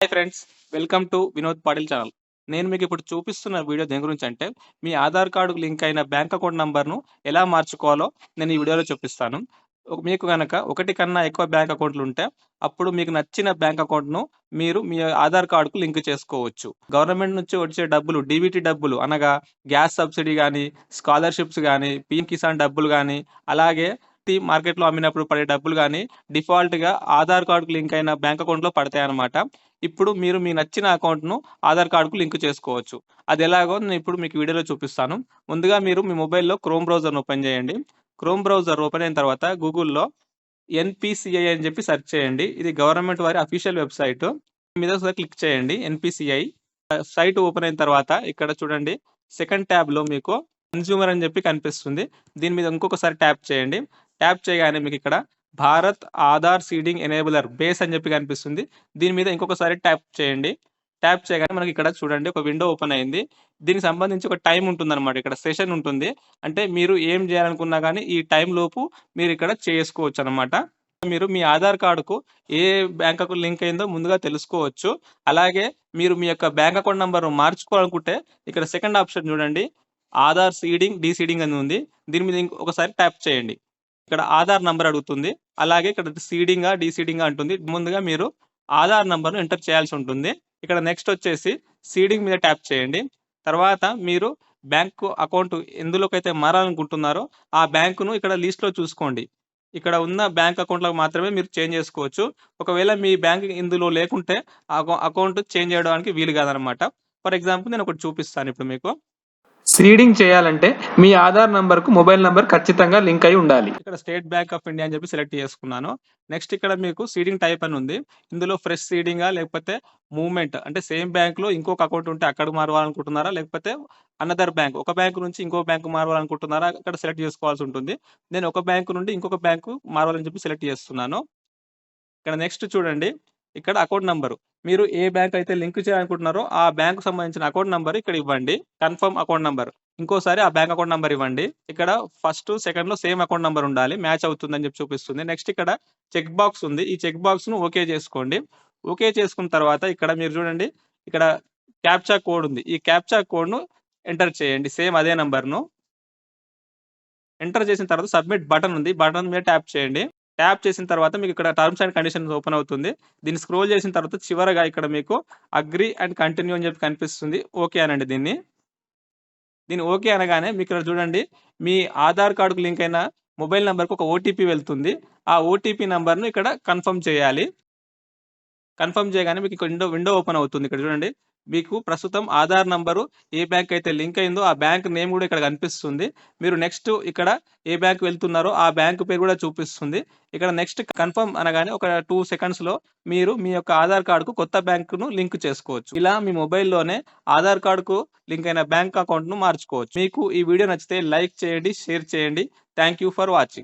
Hi friends welcome to Vinod Patil channel నేను మీకు ఇప్పుడు చూపిస్తున్న వీడియో దేని గురించి అంటే మీ ఆధార్ కార్డుకు లింక్ అయిన బ్యాంక్ అకౌంట్ నంబర్ను ఎలా మార్చుకోవాలో నేను ఈ వీడియోలో చూపిస్తాను. మీకు కనుక ఒకటి కన్నా ఎక్కువ బ్యాంక్ అకౌంట్లు ఉంటే అప్పుడు మీకు నచ్చిన బ్యాంక్ అకౌంట్ను మీరు మీ ఆధార్ కార్డుకు లింక్ చేసుకోవచ్చు. గవర్నమెంట్ నుంచి వచ్చే డబ్బులు డీబీటీ డబ్బులు అనగా గ్యాస్ సబ్సిడీ కానీ స్కాలర్షిప్స్ కానీ పీఎం కిసాన్ డబ్బులు కానీ అలాగే వ్యక్తి మార్కెట్లో అమ్మినప్పుడు పడే డబ్బులు కానీ డిఫాల్ట్గా ఆధార్ కార్డుకు లింక్ అయిన బ్యాంక్ అకౌంట్లో పడతాయి అన్నమాట ఇప్పుడు మీరు మీ నచ్చిన అకౌంట్ను ఆధార్ కార్డుకు లింక్ చేసుకోవచ్చు. అది ఎలాగో నేను ఇప్పుడు మీకు వీడియోలో చూపిస్తాను. ముందుగా మీరు మీ మొబైల్లో క్రోమ్ బ్రౌజర్ను ఓపెన్ చేయండి. క్రోమ్ బ్రౌజర్ ఓపెన్ అయిన తర్వాత గూగుల్లో ఎన్పిసిఐ అని చెప్పి సెర్చ్ చేయండి. ఇది గవర్నమెంట్ వారి అఫీషియల్ వెబ్సైట్. మీద ఒకసారి క్లిక్ చేయండి ఎన్పిసిఐ. సైట్ ఓపెన్ అయిన తర్వాత ఇక్కడ చూడండి సెకండ్ ట్యాబ్లో మీకు కన్జ్యూమర్ అని చెప్పి కనిపిస్తుంది. దీని మీద ఇంకొకసారి ట్యాప్ చేయండి. ట్యాప్ చేయగానే మీకు ఇక్కడ Bharat Aadhaar seeding enabler base అని చెప్పి కనిపిస్తుంది. దీని మీద ఇంకొకసారి ట్యాప్ చేయండి. ట్యాప్ చేయగానే మనకి ఇక్కడ చూడండి ఒక విండో ఓపెన్ అయింది. దీనికి సంబంధించి ఒక టైం ఉంటుంది అనమాట ఇక్కడ సెషన్ ఉంటుంది. అంటే మీరు ఏం చేయాలనుకున్నా కానీ ఈ టైం లోపు మీరు ఇక్కడ చేసుకోవచ్చు అనమాట మీరు మీ ఆధార్ కార్డుకు ఏ బ్యాంక్ అకౌంట్ లింక్ అయిందో ముందుగా తెలుసుకోవచ్చు. అలాగే మీరు మీ యొక్క బ్యాంక్ అకౌంట్ నంబర్ మార్చుకోవాలనుకుంటే ఇక్కడ సెకండ్ ఆప్షన్ చూడండి. ఆధార్ సీడింగ్ డీసీడింగ్ అని ఉంది. దీని మీద ఇంకొకసారి ట్యాప్ చేయండి. ఇక్కడ ఆధార్ నంబర్ అడుగుతుంది. అలాగే ఇక్కడ సీడింగా డీసీడింగ్ అంటుంది. ముందుగా మీరు ఆధార్ నంబర్ను ఎంటర్ చేయాల్సి ఉంటుంది. ఇక్కడ నెక్స్ట్ వచ్చేసి సీడింగ్ మీద ట్యాప్ చేయండి. తర్వాత మీరు బ్యాంకు అకౌంట్ ఎందులోకైతే మారాలనుకుంటున్నారో ఆ బ్యాంకును ఇక్కడ లిస్ట్లో చూసుకోండి. ఇక్కడ ఉన్న బ్యాంక్ అకౌంట్లకు మాత్రమే మీరు చేంజ్ చేసుకోవచ్చు. ఒకవేళ మీ బ్యాంక్ ఇందులో లేకుంటే ఆ అకౌంట్ చేంజ్ చేయడానికి వీలు కాదనమాట. ఫర్ ఎగ్జాంపుల్ నేను ఒకటి చూపిస్తాను ఇప్పుడు మీకు. సీడింగ్ చేయాలంటే మీ ఆధార్ నంబర్కు మొబైల్ నంబర్ ఖచ్చితంగా లింక్ అయి ఉండాలి. ఇక్కడ స్టేట్ బ్యాంక్ ఆఫ్ ఇండియా అని చెప్పి సెలెక్ట్ చేసుకున్నాను. నెక్స్ట్ ఇక్కడ మీకు సీడింగ్ టైప్ అని ఉంది. ఇందులో ఫ్రెష్ సీడింగా లేకపోతే మూవ్మెంట్ అంటే సేమ్ బ్యాంక్లో ఇంకొక అకౌంట్ ఉంటే అక్కడ మారవాలనుకుంటున్నారా? లేకపోతే అనదర్ బ్యాంక్ ఒక బ్యాంక్ నుంచి ఇంకో బ్యాంక్ మారవాలనుకుంటున్నారా? అక్కడ సెలెక్ట్ చేసుకోవాల్సి ఉంటుంది. నేను ఒక బ్యాంక్ నుండి ఇంకొక బ్యాంకు మారవాలని చెప్పి సెలెక్ట్ చేస్తున్నాను. ఇక్కడ నెక్స్ట్ చూడండి. ఇక్కడ అకౌంట్ నంబరు మీరు ఏ బ్యాంక్ అయితే లింక్ చేయాలనుకుంటున్నారో ఆ బ్యాంకు సంబంధించిన అకౌంట్ నంబర్ ఇక్కడ ఇవ్వండి. కన్ఫర్మ్ అకౌంట్ నంబర్ ఇంకోసారి ఆ బ్యాంక్ అకౌంట్ నంబర్ ఇవ్వండి. ఇక్కడ ఫస్ట్ సెకండ్లో సేమ్ అకౌంట్ నంబర్ ఉండాలి. మ్యాచ్ అవుతుందని చెప్పి చూపిస్తుంది. నెక్స్ట్ ఇక్కడ చెక్ బాక్స్ ఉంది. ఈ చెక్ బాక్స్ను ఓకే చేసుకోండి. ఓకే చేసుకున్న తర్వాత ఇక్కడ మీరు చూడండి. ఇక్కడ క్యాప్చా కోడ్ ఉంది. ఈ క్యాప్చా కోడ్ను ఎంటర్ చేయండి. సేమ్ అదే నంబర్ను ఎంటర్ చేసిన తర్వాత సబ్మిట్ బటన్ ఉంది. బటన్ మీద ట్యాప్ చేయండి. ట్యాప్ చేసిన తర్వాత మీకు ఇక్కడ టర్మ్స్ అండ్ కండిషన్స్ ఓపెన్ అవుతుంది. దీన్ని స్క్రోల్ చేసిన తర్వాత చివరగా ఇక్కడ మీకు అగ్రి అండ్ కంటిన్యూ అని చెప్పి కనిపిస్తుంది. ఓకే అనండి దీన్ని. దీన్ని ఓకే అనగానే మీకు ఇక్కడ చూడండి మీ ఆధార్ కార్డుకు లింక్ అయిన మొబైల్ నెంబర్కి ఒక ఓటీపీ వెళ్తుంది. ఆ ఓటీపీ నెంబర్ను ఇక్కడ కన్ఫర్మ్ చేయాలి. కన్ఫర్మ్ చేయగానే మీకు విండో విండో ఓపెన్ అవుతుంది. ఇక్కడ చూడండి మీకు ప్రస్తుతం ఆధార్ నంబరు ఏ బ్యాంక్ అయితే లింక్ అయిందో ఆ బ్యాంక్ నేమ్ కూడా ఇక్కడ కనిపిస్తుంది. మీరు నెక్స్ట్ ఇక్కడ ఏ బ్యాంక్ వెళ్తున్నారో ఆ బ్యాంక్ పేరు కూడా చూపిస్తుంది. ఇక్కడ నెక్స్ట్ కన్ఫర్మ్ అనగానే ఒక టూ సెకండ్స్లో మీరు మీ యొక్క ఆధార్ కార్డుకు కొత్త బ్యాంకును లింక్ చేసుకోవచ్చు. ఇలా మీ మొబైల్లోనే ఆధార్ కార్డుకు లింక్ అయిన బ్యాంక్ అకౌంట్ను మార్చుకోవచ్చు. మీకు ఈ వీడియో నచ్చితే లైక్ చేయండి షేర్ చేయండి. Thank you for watching.